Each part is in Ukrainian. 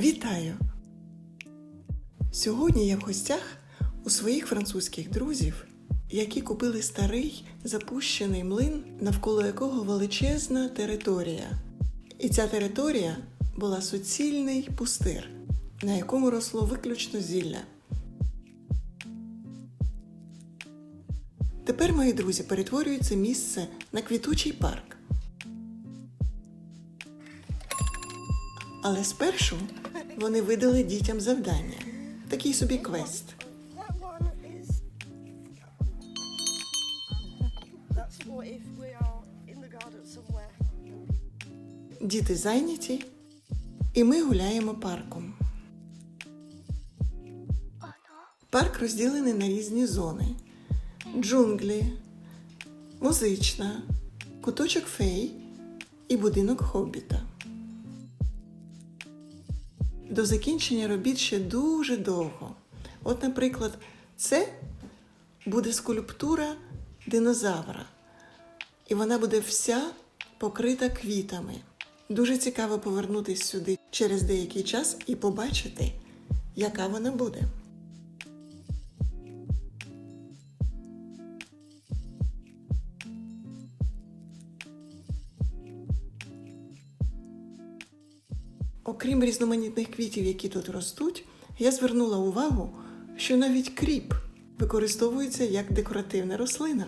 Вітаю! Сьогодні я в гостях у своїх французьких друзів, які купили старий запущений млин, навколо якого величезна територія. І ця територія була суцільний пустир, на якому росло виключно зілля. Тепер мої друзі перетворюють це місце на квітучий парк. Але спершу вони видали дітям завдання. Такий собі квест. Діти зайняті, і ми гуляємо парком. Парк розділений на різні зони: джунглі, музична, куточок фей і будинок хобіта. До закінчення робіт ще дуже довго. От, наприклад, це буде скульптура динозавра, і вона буде вся покрита квітами. Дуже цікаво повернутися сюди через деякий час і побачити, яка вона буде. Окрім різноманітних квітів, які тут ростуть, я звернула увагу, що навіть кріп використовується як декоративна рослина.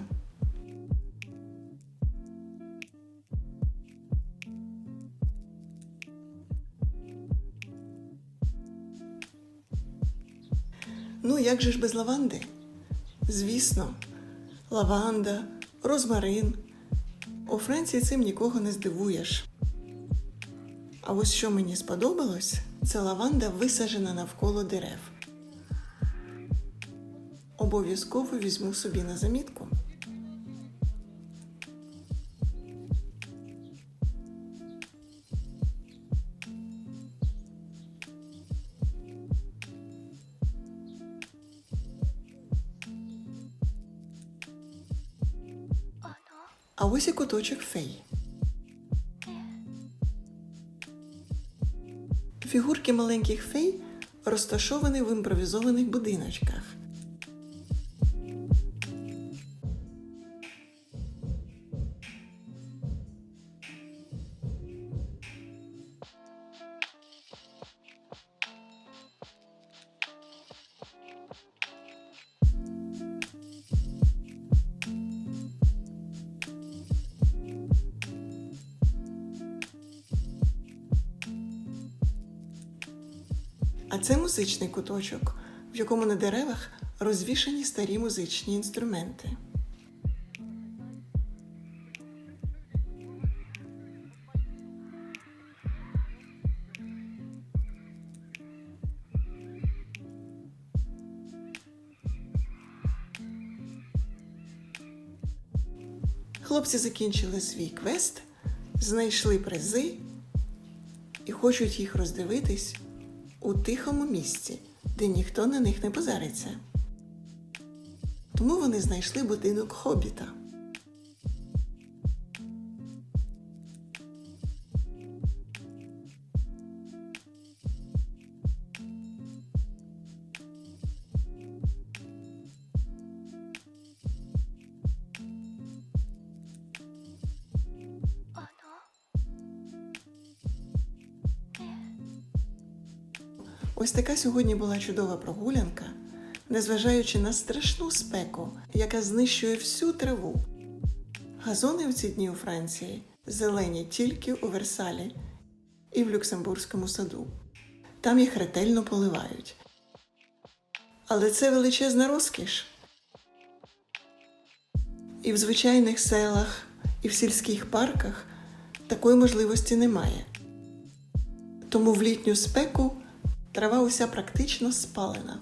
Ну, як же ж без лаванди? Звісно, лаванда, розмарин. У Франції цим нікого не здивуєш. А ось що мені сподобалось, це лаванда висаджена навколо дерев. Обов'язково візьму собі на замітку. А ось і куточок фей. Фігурки маленьких фей розташовані в імпровізованих будиночках. А це музичний куточок, в якому на деревах розвішані старі музичні інструменти. Хлопці закінчили свій квест, знайшли призи і хочуть їх роздивитись у тихому місці, де ніхто на них не позариться. Тому вони знайшли будинок хобіта. Ось така сьогодні була чудова прогулянка, незважаючи на страшну спеку, яка знищує всю траву. Газони в ці дні у Франції зелені тільки у Версалі і в Люксембурзькому саду. Там їх ретельно поливають. Але це величезна розкіш. І в звичайних селах, і в сільських парках такої можливості немає. Тому в літню спеку трава уся практично спалена.